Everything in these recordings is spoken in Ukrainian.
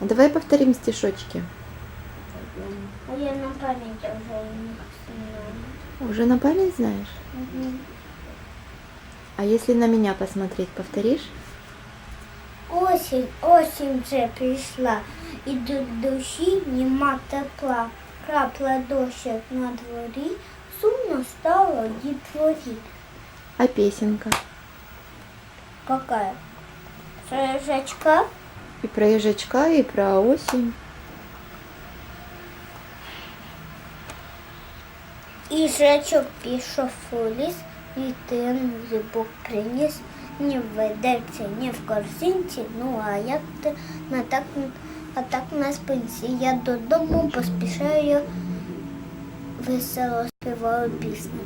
А давай повторим стишочки. А я на память уже не знаю. Уже на память знаешь? Мгм. А если на меня посмотреть, повторишь? Осінь, осінь вже прийшла, і до душі нема тепла. Крапла дощик на дворі, сумно стало дітворі. А песенка? Какая? Шажачка? И про ежачка, и про осень. І жачок пішов у ліс, дитину зубок приніс, не в ведерці, не в корзинці, ну а як ти на так, а так на спинці. Я додому поспішаю, весело співаю пісню.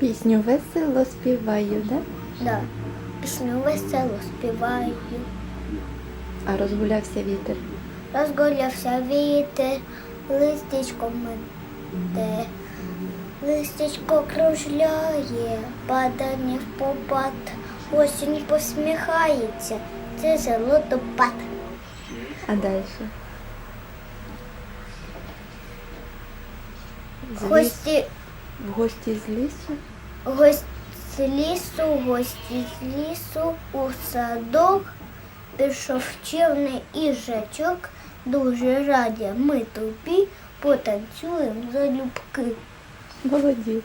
Песню весело спеваю, да? Да, пісню весело співаю. А розгулявся вітер. Розгулявся вітер, листечко мете, листечко кружляє, падає в попад, осінь посміхається, це золотопад. А дальше? З Гості, В гості з лісу. гості з лісу, гості з лісу, у садок пішов і їжачок, дуже раді ми тобі потанцюємо залюбки. Молодець.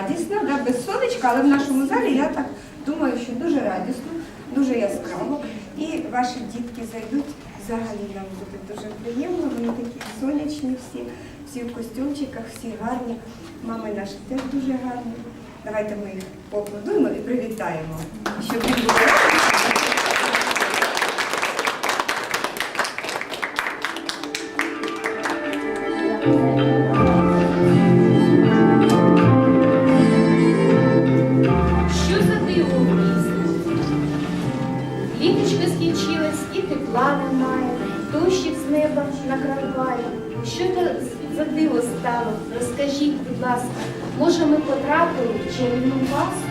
Радісна, да, без сонечка, але в нашому залі я так думаю, що дуже радісно, дуже яскраво. І ваші дітки зайдуть. Взагалі нам буде дуже приємно. Вони такі сонячні всі, всі в костюмчиках, всі гарні. Мами наші теж дуже гарні. Давайте ми їх поаплодуємо і привітаємо, щоб їм було радісно. Стало? Розкажіть, будь ласка, може ми потрапили в чарівну пасту?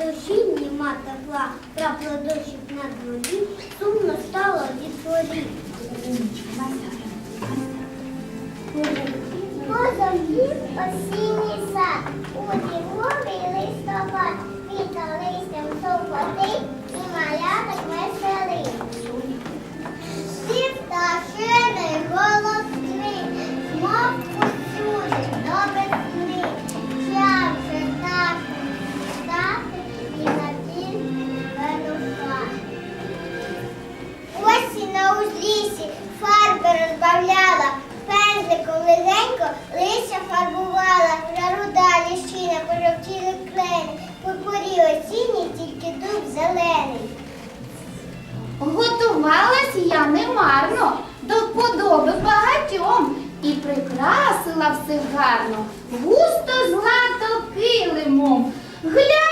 душі німа тепла, крапла дощі на дворі, сумно стало не хворі. Поза осінній марно, до вподоби багатьом і прикрасила все гарно, густо злато килимом. Глянь,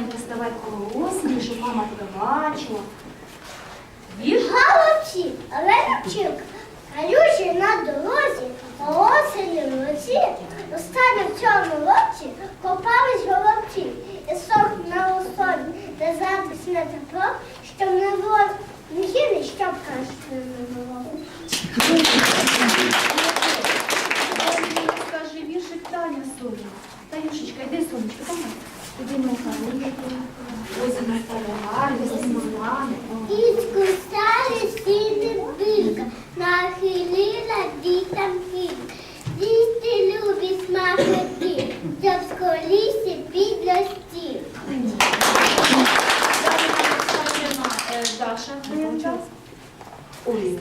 маленький ставай коло щоб мама тебе бачила. Віж? Галочі, Оленочок, калючі на дорозі, а осені вночі, Остане в цьому році копались головці і сох на особі, де запись на тепло, щоб не було мхіни, щоб кашки не було. Скажи, віршик Таня Соня. Танюшечка, йди, сонечко, помогай. Тоді ми самі возимо перегарні, смолами. Ічку стали сіти пилька, нахилила дітям хід. Діти люблять смакоти, щоб з колісі підло стіл. Даша, Ой,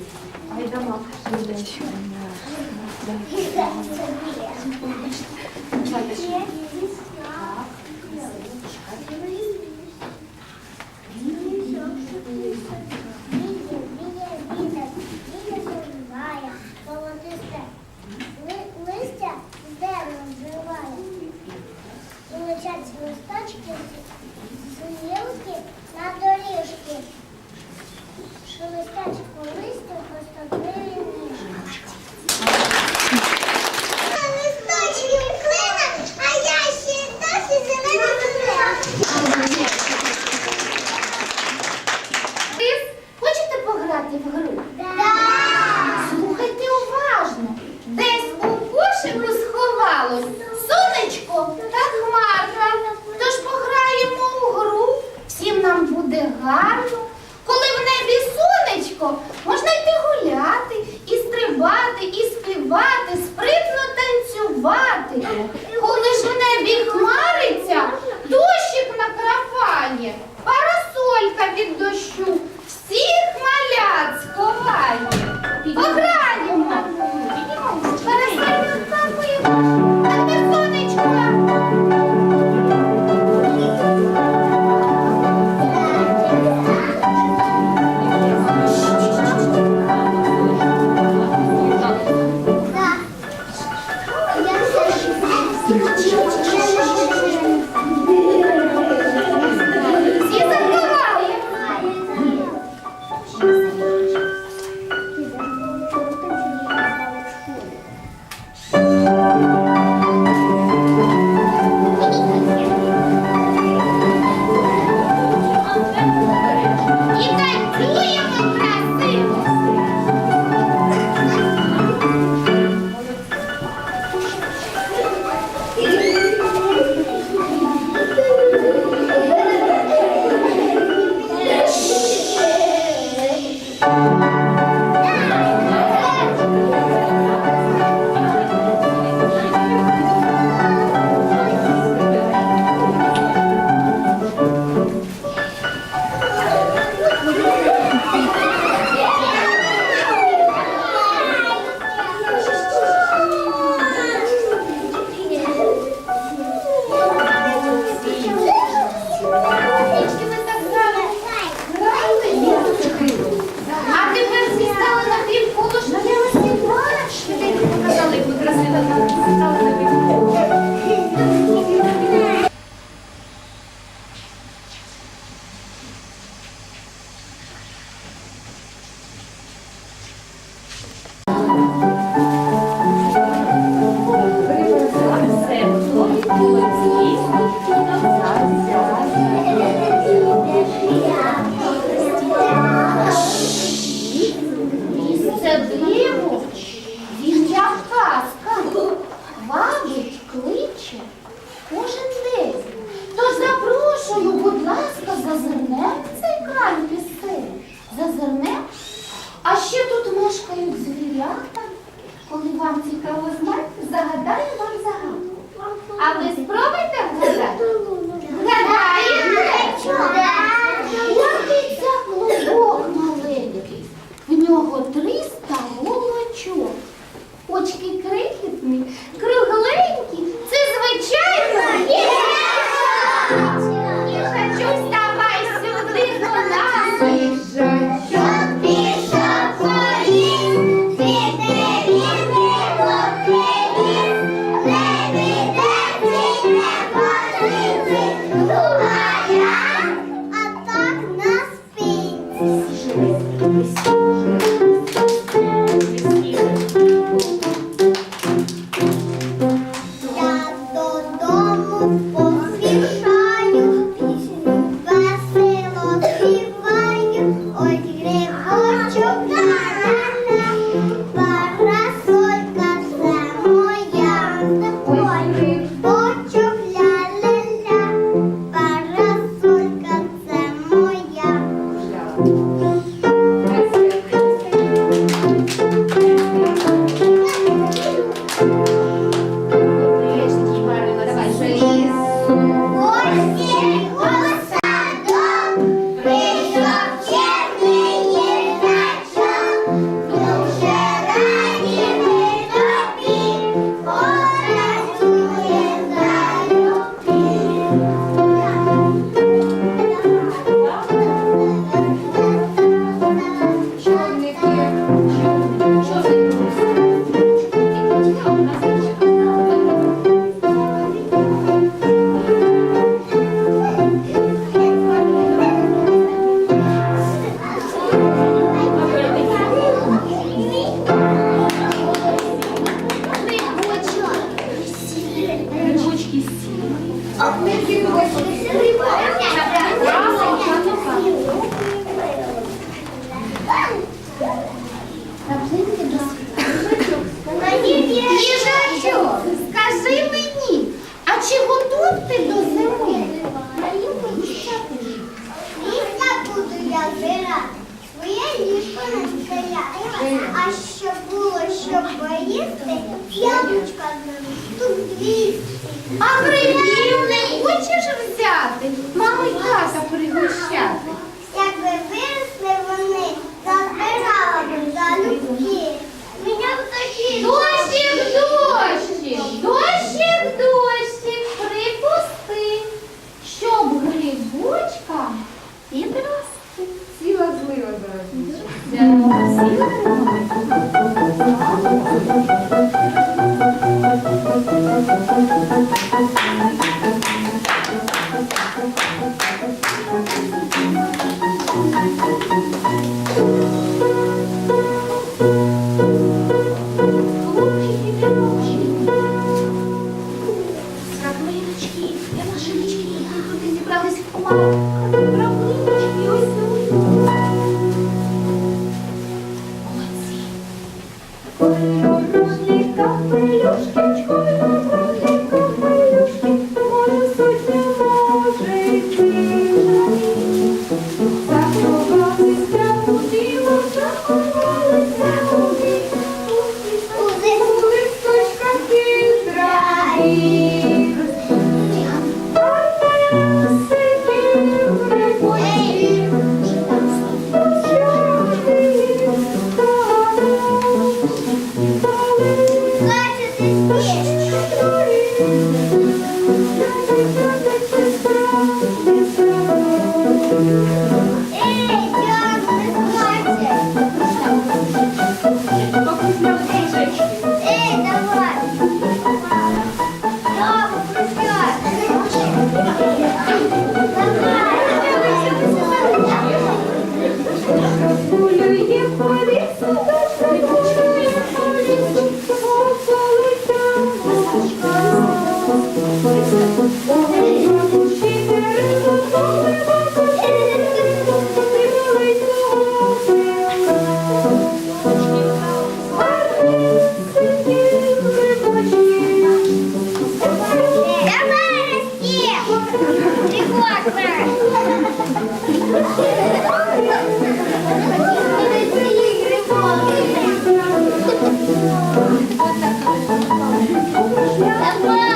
Bye.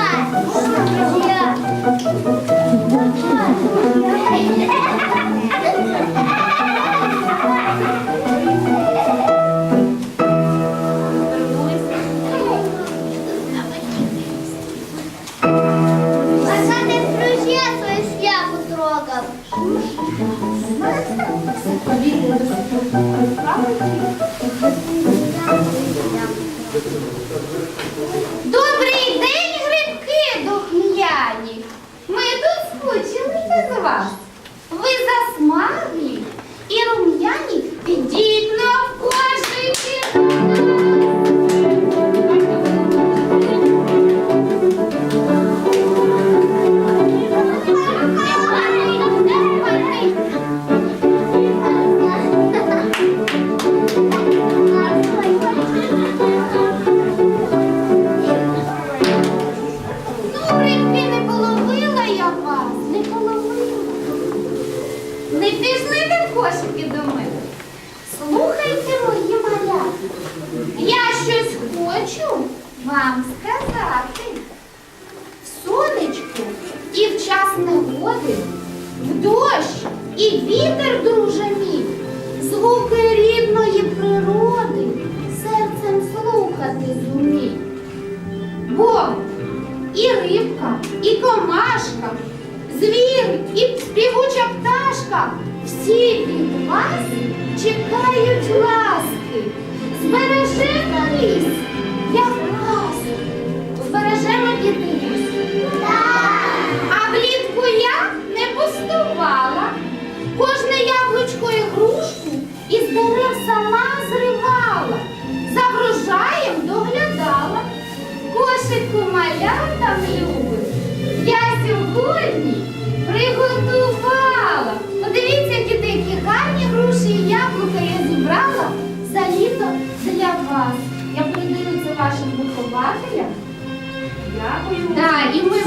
скрипка, і комашка, звір і співуча пташка. Всі від вас чекають ласки. Збережемо ліс, як вас збережемо дітей. А влітку я не пустував. малятам любить, я сьогодні приготувала. Подивіться, які дикі гарні груші і яблука я зібрала за літо для вас. Я передаю це вашим вихователям. Дякую. Да, і ми